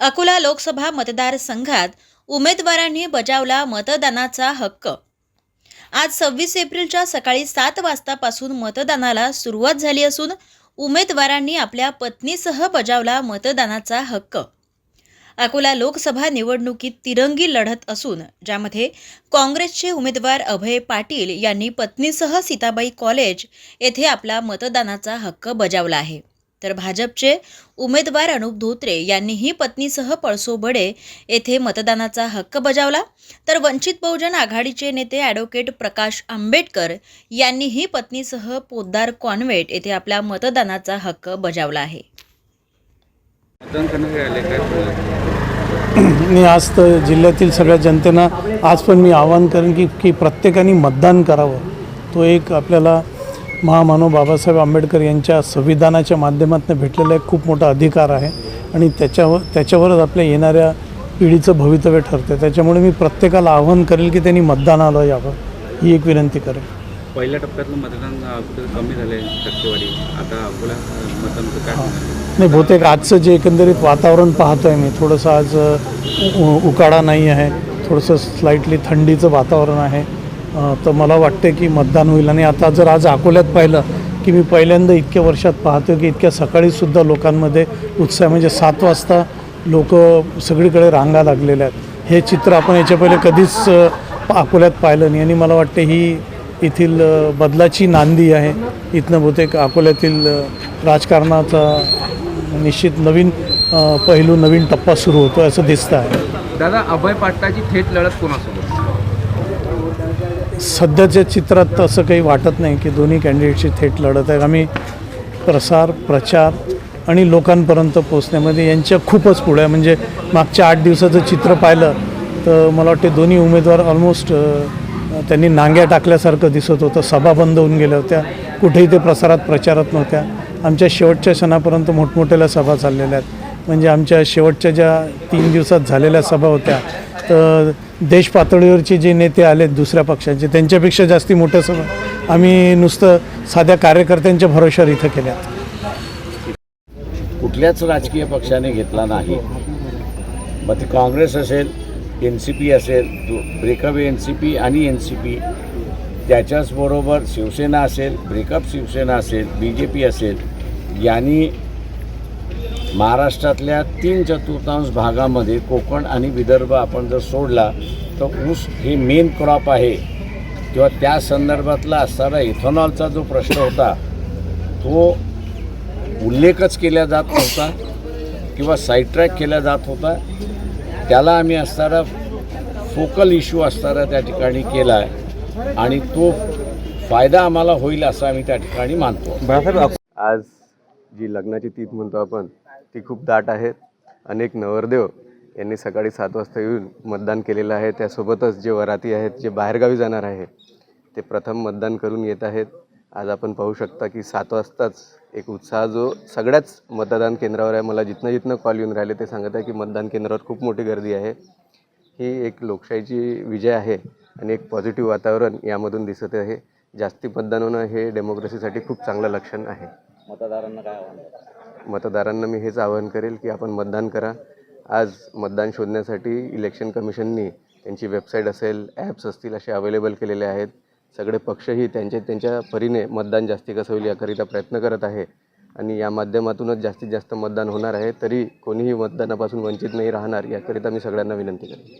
अकोला लोकसभा मतदारसंघात उमेदवारांनी बजावला मतदानाचा हक्क. आज सव्वीस एप्रिलच्या सकाळी सात वाजतापासून मतदानाला सुरुवात झाली असून उमेदवारांनी आपल्या पत्नीसह बजावला मतदानाचा हक्क. अकोला लोकसभा निवडणुकीत तिरंगी लढत असून ज्यामध्ये काँग्रेसचे उमेदवार अभय पाटील यांनी पत्नीसह सीताबाई कॉलेज येथे आपला मतदानाचा हक्क बजावला आहे. तर भाजपचे उमेदवार अनुप धोत्रे यांनीही पत्नीसह पळसोबडे येथे मतदानाचा हक्क बजावला. तर वंचित बहुजन आघाडीचे नेते ॲडव्होकेट प्रकाश आंबेडकर यांनीही पत्नीसह पोद्दार कॉन्व्हेट येथे आपला मतदानाचा हक्क बजावला आहे. मी आज तर जिल्ह्यातील सगळ्या जनतेनं आज पण मी आवाहन करेन की की प्रत्येकाने मतदान करावं. तो एक आपल्याला महामानव बाबासाहेब आंबेडकर यांच्या संविधानाच्या माध्यमातून भेटलेला एक खूप मोठा अधिकार आहे आणि त्याच्यावर त्याच्यावरच आपल्या येणाऱ्या पिढीचं भवितव्य ठरते त्याच्यामुळे मी प्रत्येकाला आवाहन करेल की त्यांनी मतदानाला यावं. ही एक विनंती करेन पहिल्या टप्प्यातलं मतदान कमी झाले टक्केवारी. आता अकोला मतदान काय? नाही बहुतेक आजचं जे एकंदरीत वातावरण पाहतो आहे मी थोडंसं आज उकाडा नाही आहे. थोडंसं स्लाइटली थंडीचं वातावरण आहे. तर मला वाटते की मतदान होईल. आणि आता जर आज अकोल्यात पाहिलं की मी पहिल्यांदा इतक्या वर्षात पाहतो की इतक्या सकाळीसुद्धा लोकांमध्ये उत्साह म्हणजे सात वाजता लोक सगळीकडे रांगा लागलेल्या आहेत. हे चित्र आपण याच्या पहिले कधीच अकोल्यात पाहिलं नाही. आणि मला वाटते ही येथील बदलाची नांदी आहे. इथनं बहुतेक अकोल्यातील राजकारणाचा निश्चित नवीन पैलू नवीन टप्पा सुरू होतो असं दिसतं आहे दादा अभय पाटलाची थेट लढत कोणासोबत? सध्याच्या चित्रात असं काही वाटत नाही की दोन्ही कॅन्डिडेटची थेट लढत आहे. आम्ही प्रसार प्रचार आणि लोकांपर्यंत पोचण्यामध्ये यांच्या खूपच पुढे आहे. म्हणजे मागच्या आठ दिवसाचं चित्र पाहिलं तर मला वाटते दोन्ही उमेदवार ऑलमोस्ट त्यांनी नांग्या टाकल्यासारखं दिसत होतं. सभा बंद होऊन गेल्या होत्या. कुठेही ते प्रसारात प्रचारात नव्हत्या. आमच्या शेवटच्या क्षणापर्यंत मोठमोठ्याला सभा चाललेल्या आहेत. म्हणजे आमच्या शेवटच्या ज्या तीन दिवसात झालेल्या सभा होत्या तर देश पातळीवरचे जे नेते आलेत दुसऱ्या पक्षाचे त्यांच्यापेक्षा जास्ती मोठ्या सभा आम्ही नुसतं साध्या कार्यकर्त्यांच्या भरोश्यावर इथं केल्यात. कुठल्याच राजकीय पक्षाने घेतला नाही. मग ते काँग्रेस असेल एन सी पी असेल ब्रेकअप एन सी पी आणि एन सी पी त्याच्याचबरोबर शिवसेना असेल ब्रेकअप शिवसेना असेल बी जे पी असेल यांनी महाराष्ट्रातल्या तीन चतुर्थांश भागामध्ये कोकण आणि विदर्भ आपण जर सोडला तर ऊस हे मेन क्रॉप आहे. किंवा त्या संदर्भातला असणारा इथॉनॉलचा जो प्रश्न होता तो उल्लेखच केला जात नव्हता किंवा साईडट्रॅक केला जात होता. त्याला आम्ही असणारा फोकल इश्यू असणारा त्या ठिकाणी केला आहे आणि तो फायदा आम्हाला होईल असं आम्ही त्या ठिकाणी मानतो. आज जी लग्नाची तीथ म्हणतो आपण ती खूप दाट आहे अनेक नवरदेव यांनी सकाळी सात वाजता येऊन मतदान केलेलं आहे. त्यासोबतच जे वराती आहेत जे बाहेरगावी जाणार आहे ते प्रथम मतदान करून येत आहेत. आज आपण पाहू शकता की सात वाजताच एक उत्साह जो सगळ्याच मतदान केंद्रावर आहे. मला जिथनं जिथनं कॉल येऊन राहिले ते सांगत आहे की मतदान केंद्रावर खूप मोठी गर्दी आहे. ही एक लोकशाहीची विजय आहे आणि एक पॉझिटिव्ह वातावरण यामधून दिसत आहे. जास्ती मतदान होणं हे डेमोक्रेसीसाठी खूप चांगलं लक्षण आहे. मतदारांना काय आव्हान? मतदारांना मी हेच आवाहन करेल की आपण मतदान करा. आज मतदान शोधण्यासाठी इलेक्शन कमिशननी त्यांची वेबसाईट असेल ॲप्स असतील असे अवेलेबल केलेले आहेत. सगळे पक्षही त्यांच्या त्यांच्या परीने मतदान जास्ती कसं होईल याकरिता प्रयत्न करत आहे. आणि या माध्यमातूनच जास्तीत जास्त मतदान होणार आहे. तरी कोणीही मतदानापासून वंचित नाही राहणार याकरिता मी सगळ्यांना विनंती करेन.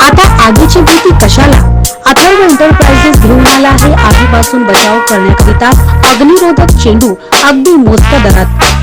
आता आगीची भीती कशाला? अथर्व एंटरप्राइजेस घेऊन आला आहे. आगीपासून बचाव करण्याकरिता अग्निरोधक चेंडू अगदी मोजक्या दरात.